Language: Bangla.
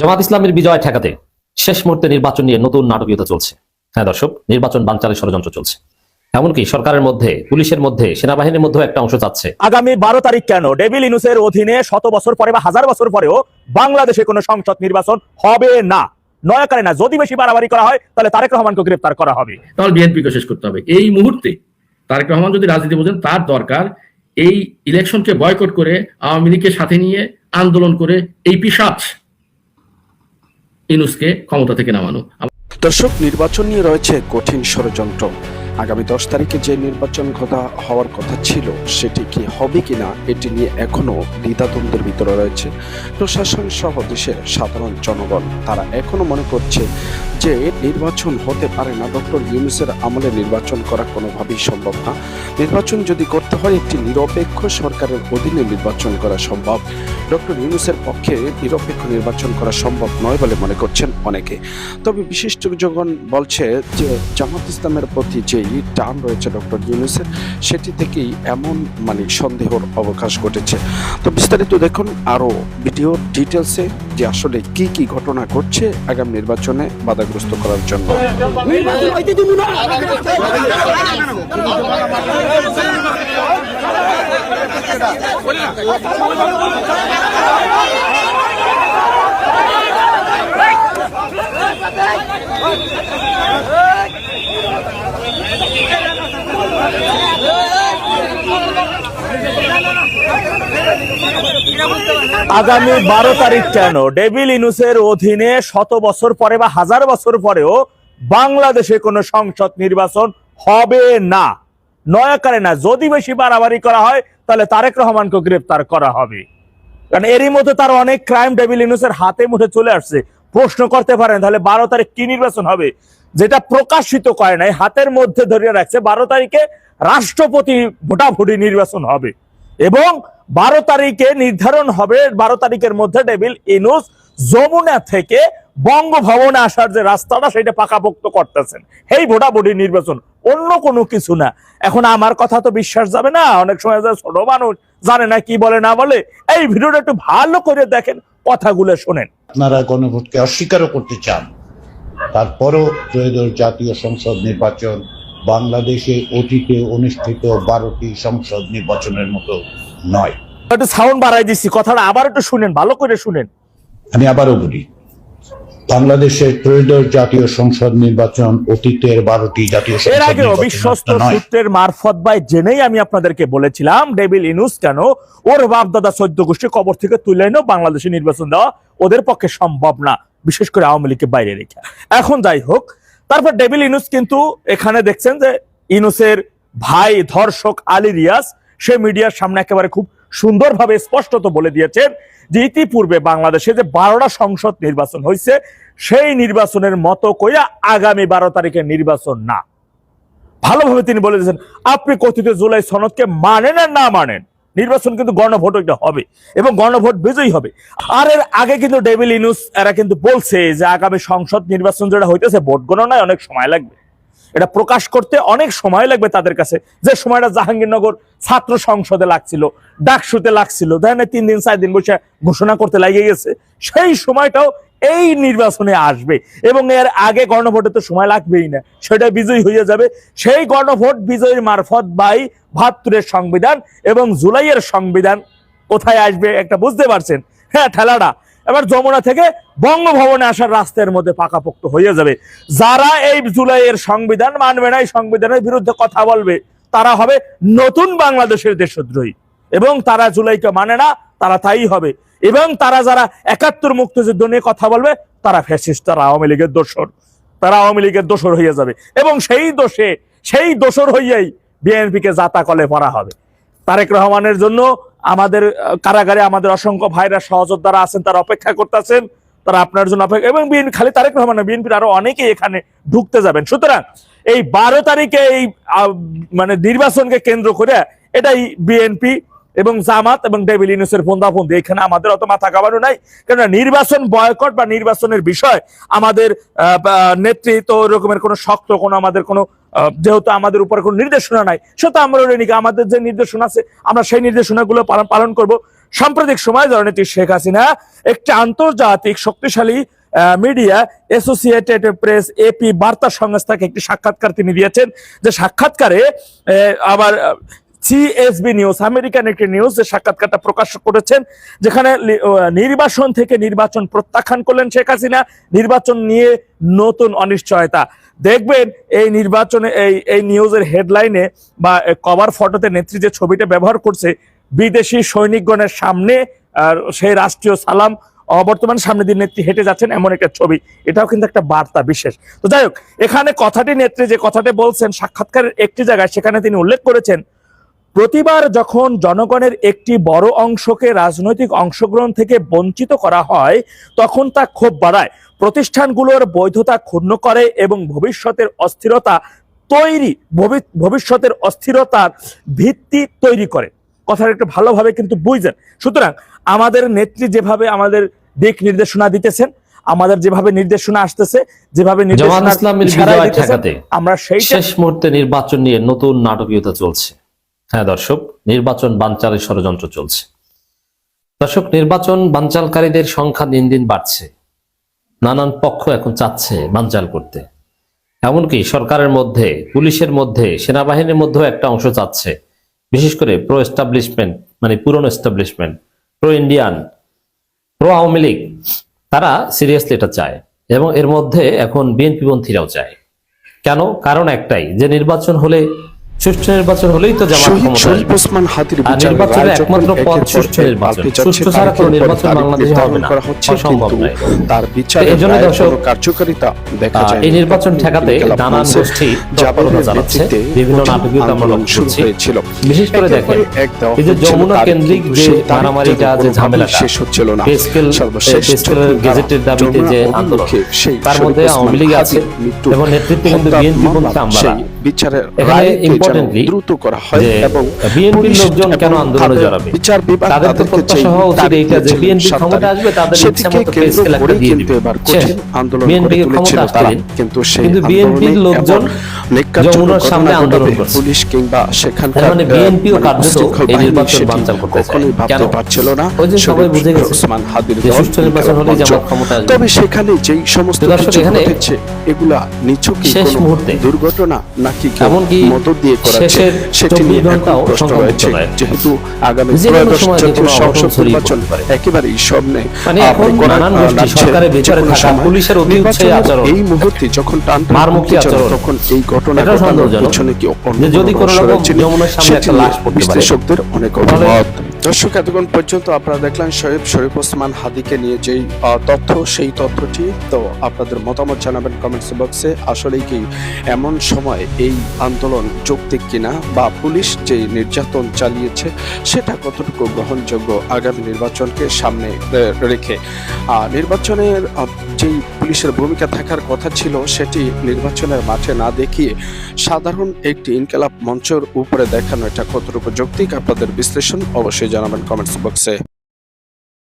জামাত ইসলামের বিজয় ঠেকাতে শেষ মুহূর্তে নির্বাচন নিয়ে নতুন নাটকীয়তা চলছে। হ্যাঁ দর্শক, নির্বাচন বানচালের ষড়যন্ত্র চলছে। এমনকি সরকারের মধ্যে, পুলিশের মধ্যে, সেনাবাহিনীর মধ্যেও একটা অংশ যাচ্ছে। আগামী বারো তারিখ কেন? ডেভিল ইনুসের অধীনে শত বছর পরে বা হাজার বছর পরেও বাংলাদেশে কোনো সংসদ নির্বাচন হবে না। নয়াকারে না যদি বেশি বাড়াবাড়ি করা হয় তাহলে তারেক রহমানকে গ্রেপ্তার করা হবে। তাহলে বিএনপিকে শেষ করতে হবে। এই মুহূর্তে তারেক রহমান যদি রাজনীতি বোঝেন তার দরকার এই ইলেকশনকে বয়কট করে আওয়ামী লীগকে সাথে নিয়ে আন্দোলন করে এই পিসাচ ইনুসকে ক্ষমতা থেকে নামানো। দর্শক নির্বাচন নিয়ে রয়েছে কঠিন ষড়যন্ত্র। আগামী দশ তারিখে যে নির্বাচন কথা হওয়ার কথা ছিল, সেটি কি হবে কিনা এটি নিয়ে এখনও দ্বিধাদ্বন্দ্বের ভিতরে রয়েছে। প্রশাসন সহ দেশের সাধারণ জনগণ, তারা এখনও মনে করছে যে নির্বাচন হতে পারে না। ডক্টর ইউনুসের আমলে নির্বাচন করা কোনোভাবেই সম্ভব না। নির্বাচন যদি করতে হয়, একটি নিরপেক্ষ সরকারের অধীনে নির্বাচন করা সম্ভব। ডক্টর ইউনুসের পক্ষে নিরপেক্ষ নির্বাচন করা সম্ভব নয় বলে মনে করছেন অনেকে। তবে বিশিষ্ট যখন বলছে যে, জামাত ইসলামের প্রতি যেই টান রয়েছে ডক্টর ইউনুসের, সেটি থেকেই এমন মানে সন্দেহর অবকাশ ঘটেছে। তো বিস্তারিত দেখুন আরও ভিডিও ডিটেলসে যে আসলে কি কি ঘটনা ঘটছে আগামী নির্বাচনে বাধাগ্রস্ত করার জন্য। আগামী বারো তারিখ কেন? ডেভিল ইনুসের অধীনে শত বছর পরে বা হাজার বছর পরেও বাংলাদেশে কোনো সংসদ নির্বাচন হবে না। নয়াকারে না, যদি বেশি বাড়াবাড়ি করা হয়, তাহলে তারেক রহমানকে গ্রেপ্তার করা হবে। কারণ এরই মধ্যে তার অনেক ক্রাইম ডেভিল ইনুসের হাতে মুঠে চলে আসছে। প্রশ্ন করতে পারেন, তাহলে বারো তারিখ কি নির্বাচন হবে? যেটা প্রকাশিত করে নাই, হাতের মধ্যে ধরিয়ে রাখছে, বারো তারিখে রাষ্ট্রপতি ভোটাভুটি নির্বাচন হবে। এবং বারো তারিখে নির্ধারণ হবে, বারো তারিখের মধ্যে ডেভিল ইনুস যমুনা থেকে বঙ্গভবনে আসার যে রাস্তাটা, সেটা পাকাপোক্ত করতেছেন। এই ভোটাভুটি নির্বাচন। অন্য কোনো কিছু না। এখন আমার কথা তো বিশ্বাস যাবে না। অনেক সময় ছোট মানুষ জানে না কি বলে, না বলে। এই ভিডিওটা একটু ভালো করে দেখেন, কথাগুলো শোনেন। আপনারা গণভোটকে অস্বীকারও করতে চান। তারপরও ত্রয়োদশ জাতীয় সংসদ নির্বাচন বাংলাদেশে অতীতে অনুষ্ঠিত বারোটি সংসদ নির্বাচনের মতো নয়। একটু সাউন্ড বাড়াই দিচ্ছি কথাটা আবার একটু শুনেন ভালো করে শুনেন। আমি আবারও বলি বাংলাদেশের ত্রয়োদশ জাতীয় সংসদ নির্বাচন অতীতের বারোটি জাতীয় এর আগে অবিশ্বস্ত সূত্রের মারফত বাই জেনেই আমি আপনাদেরকে বলেছিলাম ডেভিল ইনুস কেন ওর বাপ দাদা চোদ্দ গোষ্ঠী কবর থেকে তুলে এনেও বাংলাদেশে নির্বাচন দেওয়া ওদের পক্ষে সম্ভব না বিশেষ করে আওয়ামী লীগকে বাইরে রেখে। এখন যাই হোক তারপর ডেভিল ইনুস কিন্তু এখানে দেখছেন যে ইনুসের ভাই ধর্ষক আলী রিয়াজ সে মিডিয়ার সামনে একেবারে খুব সুন্দরভাবে স্পষ্টত বলে দিয়েছেন যে ইতিপূর্বে বাংলাদেশে যে বারোটা সংসদ নির্বাচন হয়েছে, সেই নির্বাচনের মতো কইয়া আগামী বারো তারিখের নির্বাচন না। ভালোভাবে তিনি বলে দিয়েছেন, আপনি কথিত জুলাই সনদকে মানেন আর না মানেন, নির্বাচন কিন্তু গণভোট একটা হবে এবং গণভোট বিজয়ী হবে। আর এর আগে কিন্তু ডেভিল ইনুস, এরা কিন্তু বলছে যে আগামী সংসদ নির্বাচন যেটা হইতেছে, ভোট গণনায় অনেক সময় লাগবে। এটা প্রকাশ করতে অনেক সময় লাগবে তাদের কাছে। যে সময়টা জাহাঙ্গীরনগর ছাত্র সংসদে লাগছিল, ডাকসুতে লাগছিল দেখেন তিন দিন, চার দিন বসে ঘোষণা করতে লাগিয়ে গেছে, সেই সময়টাও এই নির্বাচনে আসবে। এবং এর আগে গণভোটে তো সময় লাগবেই না, সেটা বিজয়ী হয়ে যাবে। সেই গণভোট বিজয়ীর মারফত বাই বাহাত্তরের সংবিধান এবং জুলাইয়ের সংবিধান কোথায় আসবে একটা বুঝতে পারছেন? হ্যাঁ ঠেলাটা এবার যমুনা থেকে বঙ্গভবনে আসার রাস্তার মধ্যে পাকাপোক্ত হয়ে যাবে। যারা এই জুলাইয়ের সংবিধান মানবে না, এই সংবিধানের বিরুদ্ধে কথা বলবে, তারা হবে নতুন বাংলাদেশের দেশদ্রোহী। এবং তারা জুলাইকে মানে না, তারা তাই হবে। এবং তারা যারা একাত্তর মুক্তিযুদ্ধ নিয়ে কথা বলবে, তারা ফ্যাসিস্ট তারা আওয়ামী লীগের দোসর তারা আওয়ামী লীগের দোসর হয়ে যাবে। এবং সেই দোষে, সেই দোষর হইয়াই বিএনপিকে জাতা কলে পড়া হবে। তারেক রহমানের জন্য আমাদের কারাগারে আমাদের অসংখ্য ভাইরা সহযোদ্ধারা আছেন, তারা অপেক্ষা করতেছেন, তারা আপনার জন্য অপেক্ষা এবং বিএনপি খালি তারেক রহমান না, বিএনপির আরও অনেকেই এখানে ঢুকতে যাবেন। সুতরাং এই বারো তারিখে এই মানে নির্বাচনকে কেন্দ্র করে এটাই বিএনপি এবং জামাত এবং ডেভিল ইউনুসের ফোন্দাফন্দি এখানে আমাদের অত মাথা কামানো নাই, কেননা নির্বাচন বয়কট বা নির্বাচনের বিষয় আমাদের নেতৃত্ব রকমের কোনো শক্ত কোনো আমাদের কোনো যেহেতু আমাদের উপর কোনো নির্দেশনা নাই সেহেতু আমরা ওই আমাদের যে নির্দেশনা আছে, আমরা সেই নির্দেশনাগুলো পালন পালন করব। সাম্প্রতিক সময় জননেত্রী শেখ হাসিনা একটি আন্তর্জাতিক শক্তিশালী মিডিয়া অ্যাসোসিয়েটেড প্রেস এপি বার্তা সংস্থাকে একটি সাক্ষাৎকার তিনি দিয়েছেন। যে সাক্ষাৎকারে আবার সিএসবি নিউজ আমেরিকান একটি নিউজ যে সাক্ষাৎকারটা প্রকাশ করেছেন, যেখানে নির্বাচন থেকে নির্বাচন প্রত্যাখ্যান করলেন শেখ হাসিনা। নির্বাচন নিয়ে নতুন অনিশ্চয়তা। দেখবেন এই নির্বাচনে, এই এই নিউজের হেডলাইনে বা কভার ফটোতে নেত্রী যে ছবিটা ব্যবহার করছে, বিদেশি সৈনিকগণের সামনে, আর সেই রাষ্ট্রীয় সালাম, অবর্তমান সামনে দিয়ে নেত্রী হেঁটে যাচ্ছেন এমন একটা ছবি। এটাও কিন্তু একটা বার্তা বিশেষ। তো যাই হোক, এখানে কথাটি নেত্রী যে কথাটি বলছেন, সাক্ষাৎকারের একটি জায়গায় সেখানে তিনি উল্লেখ করেছেন, প্রতিবার যখন জনগণের একটি বড় অংশকে রাজনৈতিক অংশগ্রহণ থেকে বঞ্চিত করা হয়, তখন তা ক্ষোভ বাড়ায়। প্রতিষ্ঠানগুলোর বৈধতা ক্ষুণ্ণ করে এবং ভবিষ্যতের অস্থিরতা তৈরি ভবিষ্যতের অস্থিরতার ভিত্তি তৈরি করে। কথাটা একটু ভালোভাবে কিন্তু বুঝছেন সুতরাং আমাদের নেত্রী যেভাবে আমাদের দিক নির্দেশনা দিতেছেন আমাদের যেভাবে নির্দেশনা আসতেছে যেভাবে আমরা সেইটা শেষ মুহূর্তে নির্বাচন নিয়ে নতুন নাটকীয়তা চলছে। হ্যাঁ দর্শক নির্বাচন বানচালের ষড়যন্ত্র চলছে। দর্শক নির্বাচন বানচালকারীদের সংখ্যা দিন দিন বাড়ছে। নানান পক্ষ এখন চাচ্ছে বানচাল করতে। এমনকি সরকারের মধ্যে, পুলিশের মধ্যে, সেনাবাহিনীর মধ্যেও একটা অংশ চাচ্ছে। বিশেষ করে প্রো এস্টাবলিশমেন্ট মানে পুরনো establishment pro Indian pro Awami League, তারা সিরিয়াসলি এটা চায়। এবং এর মধ্যে এখন বিএনপি পন্থীরাও চায়। কেন? কারণ একটাই, যে নির্বাচন হলে সুষ্ঠু নির্বাচন হলেই তো জামাত শহীদ। ওসমান হাতির আর বিচারের নির্বাচনের একমাত্র পথ সুষ্ঠু নির্বাচন। সুষ্ঠু ছাড়া কোনো নির্বাচন বাংলাদেশে হবে না। করা হচ্ছে অসম্ভব কিন্তু নয়। তার বিচারের এই জন্য দর্শক, কার্যকারিতা দেখা যায় এই নির্বাচন ঠেকাতে নানান গোষ্ঠী তৎপরতা চালাচ্ছে বিভিন্ন নাটকীয়তা আমরা লক্ষ্য করছি হয়েছিল বিশেষ করে দেখেন এই যে যমুনা কেন্দ্রিক যে মারামারিটা যে ঝামেলাটা শেষ হচ্ছিল না পে স্কেল সর্বশেষ পে স্কেলের যখন গেজেটের দাবিতে যে আন্দোলন তার মধ্যে আওয়ামী লীগ আছে এবং নেতৃত্বে কিন্তু বিএনপি পন্থী আমরা বিচারের importantly দ্রুত করা হয় এবং বিএনপির লোকজন কেন আন্দোলনে জড়াবে বিচার বিভাগ তাদের তো প্রত্যাশা হওয়া উচিত এইটা যে বিএনপি ক্ষমতা আসবে তাদের ইচ্ছা মতো একটা করেই দিয়ে দিবে। কঠিন আন্দোলন বিএনপি কে ক্ষমতা দিন। কিন্তু সেই কিন্তু বিএনপির লোকজন যমুনার সামনে আন্দোলন করছে। পুলিশ কিংবা সেখানকার মানে বিএনপিও মানে কার্যত এই নির্বাচন বানচাল করতে চায়। কেন? পারছিল না ওই যে সবাই বুঝে গেছে ওসমান হাদির সুষ্ঠু নির্বাচন মঞ্চ। জামাত ক্ষমতা আসবে। তবে সেখানে যেই সমস্ত কিছু ঘটেছে এগুলা নিছক শেষ কোনো মুহূর্তে দুর্ঘটনা নাকি কেউ এমনকি মদত দিয়ে করাচ্ছে সেটি নিয়ে এখন প্রশ্ন রয়েছে। যেহেতু আগামী ত্রয়োদশ জাতীয় সংসদ নির্বাচন একেবারেই সামনে মানে পুলিশের এই মুহূর্তে যখন টান মারমুখী আচরণ। তখন এই ঘটনা এটাও ঘটানোর সন্দেহজনক। পেছনে কি অন্য যদি কোনো রকম যমুনার সামনে একটা লাশ পড়তে পারে। বিশ্লেষকদের অনেক অভিমত। দর্শক, এতক্ষণ পর্যন্ত আপনারা দেখলেন শহীদ শরীফ ওসমান হাদিকে নিয়ে যেই তথ্য, সেই তথ্যটি। তো আপনাদের মতামত জানাবেন কমেন্টস বক্সে। আসলেই কি এমন সময় এই আন্দোলন যৌক্তিক কিনা বা পুলিশ যে নির্যাতন চালিয়েছে, সেটা কতটুকু গ্রহণযোগ্য আগামী নির্বাচনকে সামনে রেখে? নির্বাচনের যেই পুলিশের ভূমিকা থাকার কথা ছিল, সেটি নির্বাচনের মাঠে না দেখিয়ে সাধারণ একটি ইনকালাব মঞ্চের উপরে দেখানো, এটা কতটুকু যৌক্তিক আপনাদের বিশ্লেষণ? অবশ্যই জানাবেন কমেন্টস বক্সে